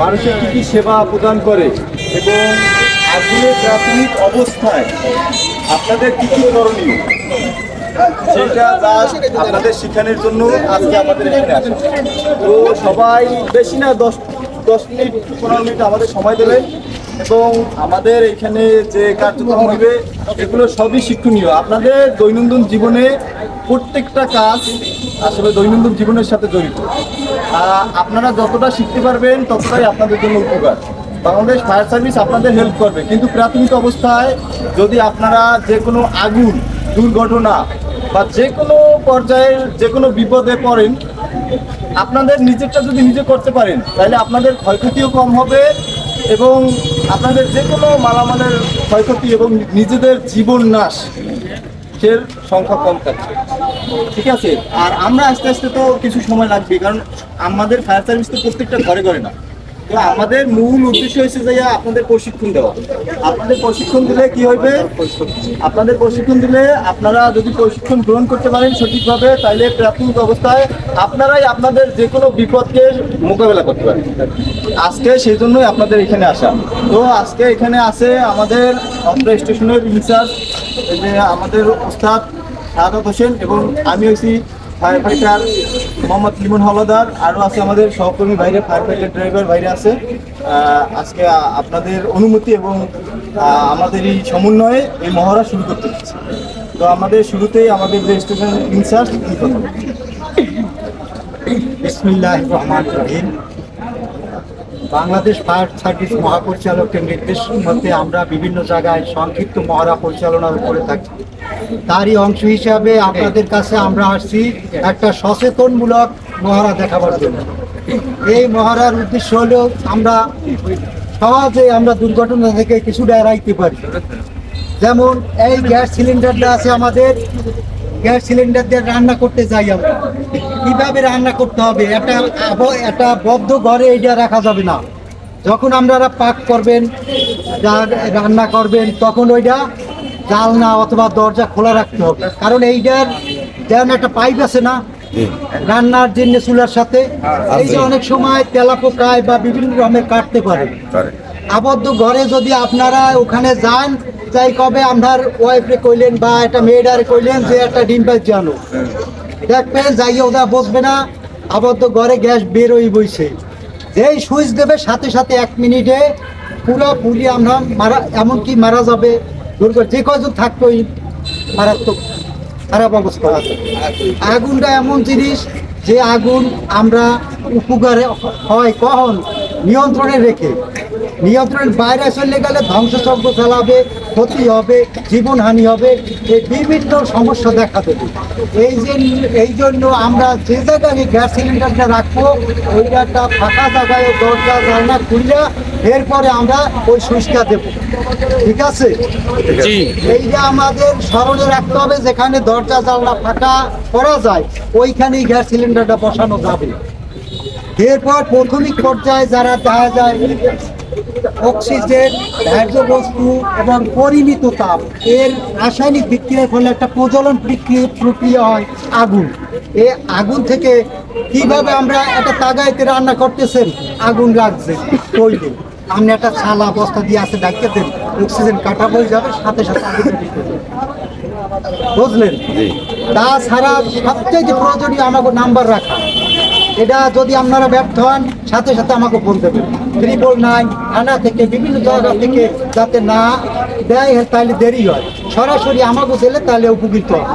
মানুষের কী কী সেবা প্রদান করে এবং আগুনের প্রাথমিক অবস্থায় আপনাদের কী কী করণীয়? সেটা আপনাদের শিখানোর জন্য আজকে আমাদের এখানে আসা। তো সবাই বেশি না, দশ দশ মিনিট, পনেরো মিনিট আমাদের সময় দেবেন। এবং আমাদের এখানে যে কার্যক্রম হবে, এগুলো সবই শিক্ষণীয়। আপনাদের দৈনন্দিন জীবনে প্রত্যেকটা কাজ আসলে দৈনন্দিন জীবনের সাথে জড়িত। আপনারা যতটা শিখতে পারবেন, ততটাই আপনাদের জন্য উপকার। বাংলাদেশ ফায়ার সার্ভিস আপনাদের হেল্প করবে। কিন্তু প্রাথমিক অবস্থায় যদি আপনারা যে কোনো আগুন, দুর্ঘটনা বা যে কোনো পর্যায়ে যে কোনো বিপদে পড়েন, আপনাদের নিজেরটা যদি নিজে করতে পারেন, তাহলে আপনাদের ক্ষয়ক্ষতিও কম হবে এবং আপনাদের যে কোনো মালামালের ক্ষয়ক্ষতি এবং নিজেদের জীবন নাশ, এর সংখ্যা কম থাকছে। ঠিক আছে? আর আমরা আস্তে আস্তে তো কিছু সময় লাগবে, কারণ আমাদের ফায়ার সার্ভিস তো প্রত্যেকটা ঘরে ঘরে না। আমাদের মূল উদ্দেশ্য হচ্ছে যে আপনাদের প্রশিক্ষণ দেওয়া। আপনাদের প্রশিক্ষণ দিলে কি হবে? আপনাদের প্রশিক্ষণ দিলে আপনারা যদি প্রশিক্ষণ গ্রহণ করতে পারেন সঠিকভাবে, তাহলে প্রাথমিক অবস্থায় আপনারাই আপনাদের যে কোনো বিপদকে মোকাবেলা করতে পারেন। আজকে সেই জন্যই আপনাদের এখানে আসা। তো আজকে এখানে আছে আমাদের অত্র স্টেশনের ইনচার্জ আমাদের ওস্তাদ সাদাত হোসেন এবং আমি হয়েছি ফায়ার ফাইটার মোহাম্মদ লিমন হলদার আরও আছে আমাদের সহকর্মী বাইরে ফায়ার ফাইটার ড্রাইভার বাইরে আছে আজকে আপনাদের অনুমতি এবং আমাদের এই সমন্বয়ে এই মহড়া শুরু করতে হচ্ছে তো আমাদের শুরুতেই আমাদের যে স্টেশন ইনচার্জ কী কথা? বিসমিল্লাহ রহমান রহিম। বাংলাদেশ ফায়ার সার্ভিস মহাপরিচালকের নির্দেশ মতে আমরা বিভিন্ন জায়গায় সংক্ষিপ্ত মহড়া পরিচালনা করে থাকি। তারই অংশ হিসাবে আপনাদের কাছে আমরা আসছি একটা সচেতনমূলক মহড়া দেখাবার জন্য। এই মহড়ার উদ্দেশ্য হলো আমরা সহজে আমরা দুর্ঘটনা থেকে কিছুটা এড়াইতে পারি। যেমন এই গ্যাস সিলিন্ডারটা আছে আমাদের, গ্যাস সিলিন্ডার দিয়ে রান্না করতে যাই আমরা। কীভাবে রান্না করতে হবে? একটা আব- একটা বদ্ধ ঘরে এটা রাখা যাবে না। যখন আপনারা পাক করবেন রান্না করবেন তখন ওইটা জালনা অথবা দরজা খোলা রাখতে হবে। কারণ এইটার যেমন একটা পাইপ আছে না রান্নার জন্য চুলার সাথে এই যে অনেক সময় তেলাপোকায় বা বিভিন্ন রকমের কাটতে পারে। আবদ্ধ ঘরে যদি আপনারা ওখানে যান যাই কবে আপনার ওয়াইফে কইলেন বা একটা মেয়েডারে কইলেন যে একটা ডিম জানো দেখবেন, যাইয়ে ওটা বসবে না। আবদ্ধ ঘরে গ্যাস বেরোই বইছে। যেই সুইচ দেবে, সাথে সাথে এক মিনিটে পুরো পুলি আমরা মারা, এমনকি মারা যাবে। যে কজন থাকতোই মারাত্মক খারাপ অবস্থা আছে। আগুনটা এমন জিনিস যে আগুন আমরা উপকারে হয় কখন? নিয়ন্ত্রণে রেখে। নিয়ন্ত্রণের বাইরে চলে গেলে ধ্বংসযজ্ঞ চালাবে ক্ষতি হবে জীবনহানি হবে এই বিভিন্ন সমস্যা দেখা দেবে। এই যে এই জন্য আমরা যে জায়গায় গ্যাস সিলিন্ডারটা রাখব ওইটা একটা ফাঁকা জায়গায় দরজা জানলা খুললে এরপরে আমরা ওই সুইচটা দেবো। ঠিক আছে? এই যে আমাদের স্মরণে রাখতে হবে যেখানে দরজা জানলা ফাঁকা করা যায় ওইখানেই গ্যাস সিলিন্ডারটা বসানো যাবে। এরপর প্রাথমিক পর্যায়ে যারা দেখা যায় অক্সিজেন ধার্য বস্তু এবং পরিমিত তাপ। এর রাসায়নিক বিক্রিয়ার ফলে একটা প্রজ্বলন প্রক্রিয়া প্রক্রিয়া হয় আগুন। এ আগুন থেকে কীভাবে আমরা একটা তাগাইতে রান্না করতেছেন? আগুন লাগছে তৈরি। আপনি একটা ছালা বস্তা দিয়ে আছে ডাকতে দেন। অক্সিজেন কাটা হয়ে যাবে সাথে সাথে। বুঝলেন? তাছাড়া সবচেয়ে প্রয়োজনীয় আমাকে নাম্বার রাখা এটা যদি আপনারা ব্যর্থ হন সাথে সাথে আমাকে ফোন দেবেন। ত্রিপল নাইন, থানা থেকে বিভিন্ন জায়গা থেকে যাতে না দেয়, তাহলে দেরি হয়। সরাসরি আমাকে দিলে তাহলে উপকৃত হয়